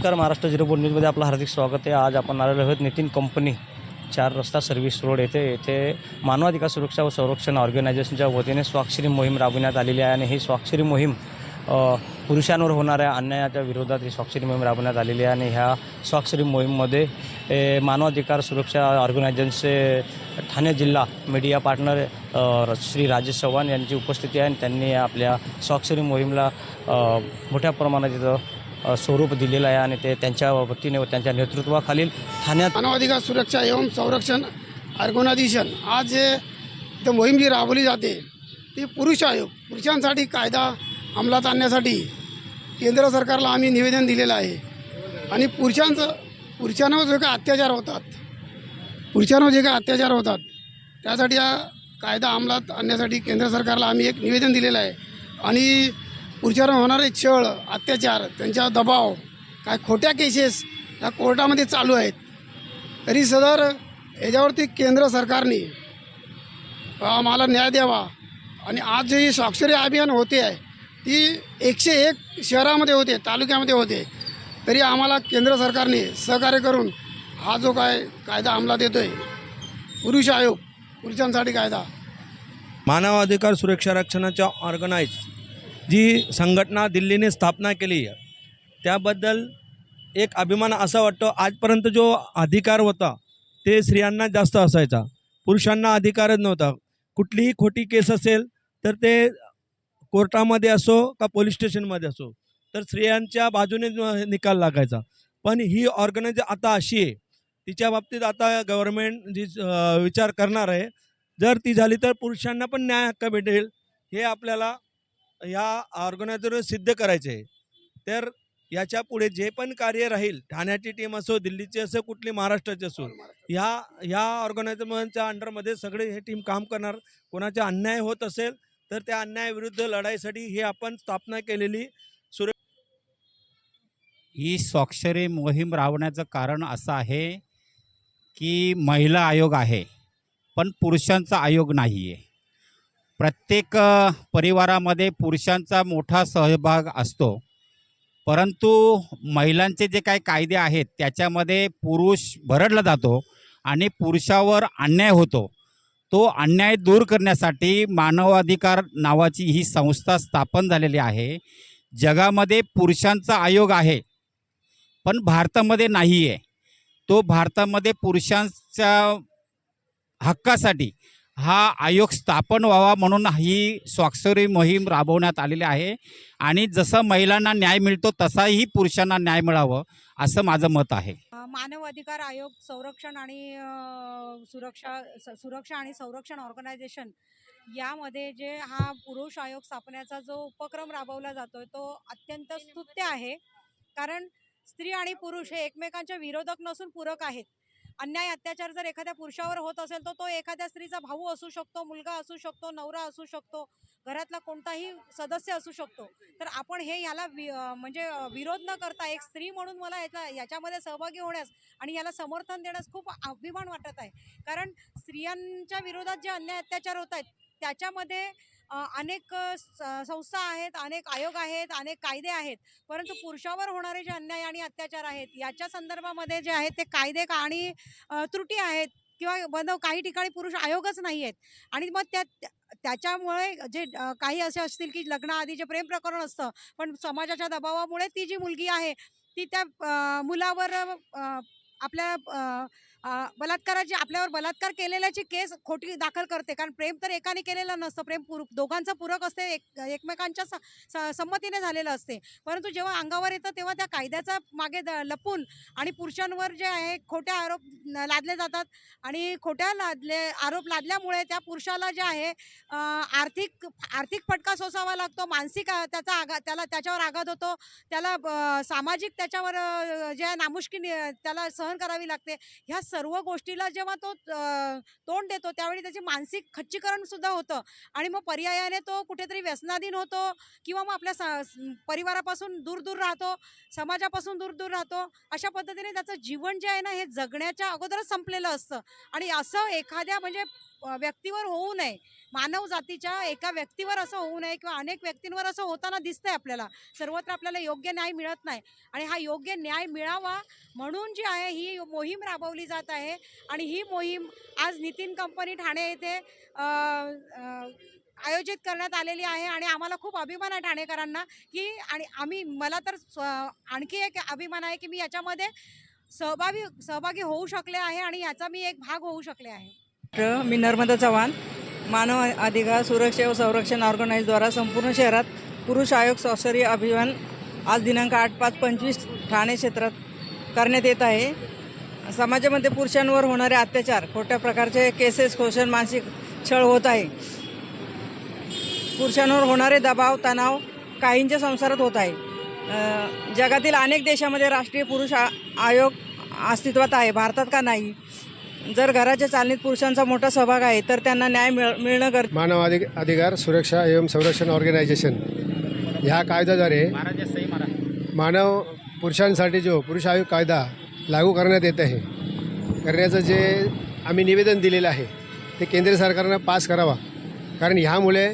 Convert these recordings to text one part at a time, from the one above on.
नमस्कार Maharashtra zero board न्यूजमध्ये आपलं हार्दिक स्वागत आहे. आज आपण आलेलो आहोत नितीन कंपनी चार रस्ता सर्व्हिस रोड येथे. येथे मानवाधिकार सुरक्षा व संरक्षण ऑर्गनायझेशनच्या वतीने स्वाक्षरी मोहीम राबविण्यात आलेली आहे आणि ही स्वाक्षरी मोहीम पुरुषांवर होणाऱ्या अन्यायाच्या विरोधात ही स्वाक्षरी मोहीम राबवण्यात आलेली आहे आणि ह्या स्वाक्षरी मोहीममध्ये ए, मानवाधिकार सुरक्षा ऑर्गनायझेशनचे ठाणे जिल्हा मीडिया पार्टनर श्री राजेश चव्हाण यांची उपस्थिती आहे आणि त्यांनी आपल्या स्वाक्षरी मोहीमला मोठ्या प्रमाणात इथं स्वरूप दिलेलं आहे आणि ते त्यांच्या वतीने व त्यांच्या नेतृत्वाखालील ठाण्यात मानवाधिकार सुरक्षा एवं संरक्षण ऑर्गनायझेशन आज जे इथं मोहीम जी राबवली जाते ती पुरुष आयोग पुरुषांसाठी कायदा अंमलात आणण्यासाठी केंद्र सरकारला आम्ही निवेदन दिलेलं आहे. आणि पुरुषांचं पुरुषांवर जे काही अत्याचार होतात पुरुषांवर जे काही अत्याचार होतात त्यासाठी हा कायदा अंमलात आणण्यासाठी केंद्र सरकारला आम्ही एक निवेदन दिलेलं आहे. आणि पुरुषावर होणारे छळ अत्याचार त्यांचा दबाव काय खोट्या केसेस या कोर्टामध्ये चालू आहेत. तरी सदर याच्यावरती केंद्र सरकारने आम्हाला न्याय द्यावा. आणि आज जे ही स्वाक्षरी अभियान होते आहे ती एकशे एक शहरामध्ये होते तालुक्यामध्ये होते. तरी आम्हाला केंद्र सरकारने सहकार्य करून हा जो काय कायदा अंमलात येतो आहे पुरुष आयोग पुरुषांसाठी कायदा. मानवाधिकार सुरक्षा रक्षणाच्या ऑर्गनाईज जी संघटना दिल्लीने स्थापना केली आहे त्याबद्दल एक अभिमान असा वाटतो आजपर्यंत जो अधिकार होता ते स्त्रियांना जास्त असायचा. पुरुषांना अधिकारच नव्हता. कुठलीही खोटी केस असेल तर ते कोर्टामध्ये असो का पोलीस स्टेशनमध्ये असो तर स्त्रियांच्या बाजूने निकाल लागायचा. पण ही ऑर्गनाईज आता अशी आहे तिच्या बाबतीत आता गव्हर्मेंट जी विचार करणार आहे जर ती झाली तर पुरुषांना पण न्याय हक्क भेटेल हे आपल्याला या ऑर्गनायझरवर सिद्ध करायचे आहे. तर याच्यापुढे जे पण कार्य राहील ठाण्याची टीम असो दिल्लीची असो कुठली महाराष्ट्राची असो ह्या ह्या ऑर्गनायझरच्या अंडरमध्ये सगळे हे टीम काम करणार. कोणाचा अन्याय होत असेल तर त्या अन्यायाविरुद्ध लढाईसाठी ही आपण स्थापना केलेली. ही स्वाक्षरी मोहीम राबवण्याचं कारण असं आहे की महिला आयोग आहे पण पुरुषांचा आयोग नाही आहे प्रत्येक परिवारामध्ये पुरुषांचा मोठा सहभाग असतो. परंतु महिलांचे जे काही कायदे आहेत त्याच्यामध्ये पुरुष भरडला जातो आणि पुरुषावर अन्याय होतो. तो अन्याय दूर करण्यासाठी मानवाधिकार नावाची ही संस्था स्थापन झालेली आहे. जगामध्ये पुरुषांचा आयोग आहे पण भारतामध्ये नाही आहे तो भारतामध्ये पुरुषांच्या हक्कासाठी हा आयोग स्थापन व्हावा म्हणून ही स्वाक्षरी मोहीम राबवण्यात आलेली आहे. आणि जसं महिलांना न्याय मिळतो तसाही पुरुषांना न्याय मिळावं असं माझं मत आहे. मानव अधिकार आयोग संरक्षण आणि सुरक्षा स- सुरक्षा आणि संरक्षण ऑर्गनायझेशन यामध्ये जे हा पुरुष आयोग स्थापण्याचा जो उपक्रम राबवला जातोय तो अत्यंत स्तुत्य आहे. कारण स्त्री आणि पुरुष हे एकमेकांच्या विरोधक नसून पूरक आहेत. अन्याय अत्याचार जर एखाद्या पुरुषावर होत असेल तर तो एखाद्या स्त्रीचा भाऊ असू शकतो मुलगा असू शकतो नवरा असू शकतो घरातला कोणताही सदस्य असू शकतो. तर आपण हे याला वि म्हणजे विरोध न करता एक स्त्री म्हणून मला याचा याच्यामध्ये सहभागी होण्यास आणि याला समर्थन देण्यास खूप अभिमान वाटत आहे. कारण स्त्रियांच्या विरोधात जे अन्याय अत्याचार होत आहेत त्याच्यामध्ये अनेक स- संस्था आहेत अनेक आयोग आहेत अनेक कायदे आहेत. परंतु पुरुषावर होणारे जे अन्याय आणि अत्याचार आहेत याच्या संदर्भामध्ये जे आहेत ते कायदे का आणि त्रुटी आहेत किंवा बनव काही ठिकाणी पुरुष आयोगच नाही आहेत. आणि मग त्या त्याच्यामुळे जे काही असे असतील की लग्नाआधी जे प्रेम प्रकरण असतं पण समाजाच्या दबावामुळे ती जी मुलगी आहे ती त्या मुलावर आपल्या बलात्काराची आपल्यावर बलात्कार केलेल्याची केस खोटी दाखल करते. कारण प्रेम तर एकाने केलेलं नसतं. प्रेम पूर दोघांचं पूरक असते एक एकमेकांच्या स- स- संमतीने झालेलं असते. परंतु जेव्हा अंगावर येतं तेव्हा त्या कायद्याचा मागे द- लपून आणि पुरुषांवर जे आहे खोटे आरोप लादले जातात. आणि खोट्या लादले आरोप लादल्यामुळे त्या पुरुषाला जे आहे आर्थिक आर्थिक फटका सोसावा लागतो. मानसिक त्याचा आघा त्याला त्याच्यावर आघात होतो. त्याला सामाजिक त्याच्यावर जे नामुष्की त्याला सहन करावी लागते. ह्या सर्व गोष्टीला जेव्हा तो तोंड देतो त्यावेळी त्याचे मानसिक खच्चीकरण सुद्धा होतं. आणि मग पर्यायाने तो कुठेतरी व्यसनाधीन होतो किंवा मग आपल्या स- परिवारापासून दूर दूर राहतो समाजापासून दूर दूर राहतो अशा पद्धतीने त्याचं जीवन जे आहे ना हे जगण्याच्या अगोदरच संपलेलं असतं. आणि असं एखाद्या म्हणजे व्यक्तीवर होऊ नये. मानव जातीच्या एका व्यक्तीवर असं होऊ नये किंवा अनेक व्यक्तींवर असं होताना दिसतंय आपल्याला. सर्वत्र आपल्याला योग्य न्याय मिळत नाही. आणि हा योग्य न्याय मिळावा म्हणून जी आहे ही मोहीम राबवली जात आहे. आणि ही मोहीम आज नितीन कंपनी ठाणे येथे आयोजित करण्यात आलेली आहे. आणि आम्हाला खूप अभिमान आहे ठाणेकरांना की आणि आम्ही मला तर आणखी एक अभिमान आहे की मी याच्यामध्ये सहभागी सहभागी होऊ शकले आहे आणि याचा मी एक भाग होऊ शकले आहे. मी नर्मदा चव्हाण. मानव अधिकार सुरक्षा व संरक्षण ऑर्गनाईजद्वारा संपूर्ण शहरात पुरुष आयोग स्वाक्षरी अभियान आज दिनांक आठ पाच पंचवीस ठाणे क्षेत्रात करण्यात येत आहे. समाजामध्ये पुरुषांवर होणारे अत्याचार खोट्या प्रकारचे केसेस शोषण मानसिक छळ होत आहे. पुरुषांवर होणारे दबाव तणाव काहींच्या संसारात होत आहे. जगातील अनेक देशामध्ये राष्ट्रीय पुरुष आ आयोग अस्तित्वात आहे. भारतात का नाही? जर घराच्या चालणीत पुरुषांचा मोठा सहभाग आहे तर त्यांना न्याय मिळ मिळणं गरजेचं मानव अधिक अधिकार सुरक्षा एवं संरक्षण ऑर्गनायझेशन. ह्या कायद्याद्वारे मानव पुरुषांसाठी जो पुरुष आयोग कायदा लागू करण्यात येत आहे करण्याचं जे आम्ही निवेदन दिलेलं आहे ते केंद्र सरकारनं पास करावा. कारण ह्यामुळे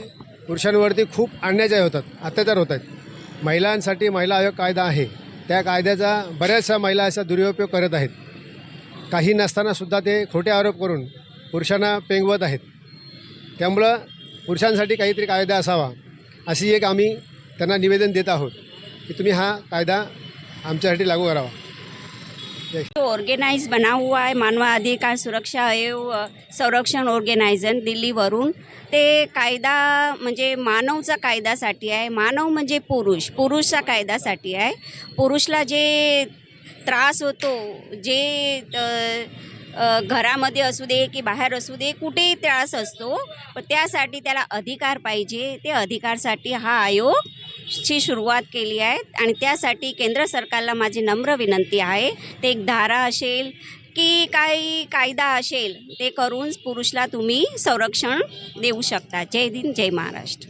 पुरुषांवरती खूप अन्याय होतात अत्याचार होत आहेत. महिलांसाठी महिला आयोग कायदा आहे. त्या कायद्याचा बऱ्याचशा महिला असा दुरुपयोग करत आहेत. काही नसतानासुद्धा ते खोटे आरोप करून पुरुषांना पेंगवत आहेत. त्यामुळं पुरुषांसाठी काहीतरी कायदा असावा अशी एक आम्ही त्यांना निवेदन देत आहोत की तुम्ही हा कायदा आमच्यासाठी लागू करावा. जो ऑर्गेनाइज बना हुआ है मानवाधिकार सुरक्षा आयोग संरक्षण ऑर्गेनायझन दिल्लीवरून. ते कायदा म्हणजे मानवचा कायद्यासाठी आहे. मानव म्हणजे पुरुष पुरुषचा कायद्यासाठी आहे. पुरुषला जे त्रास होतो जे घरामध्ये असू दे की बाहेर असू दे कुठेही त्रास असतो पण त्यासाठी त्याला अधिकार पाहिजे. ते अधिकारसाठी हा आयोग ची सुरुवात केली आहे आणि त्यासाठी केंद्र सरकारला माझी नम्र विनंती आहे. ते एक धारा असेल की काही कायदा असेल ते करून पुरुषला तुम्ही संरक्षण देऊ शकता. जय दिन जय महाराष्ट्र.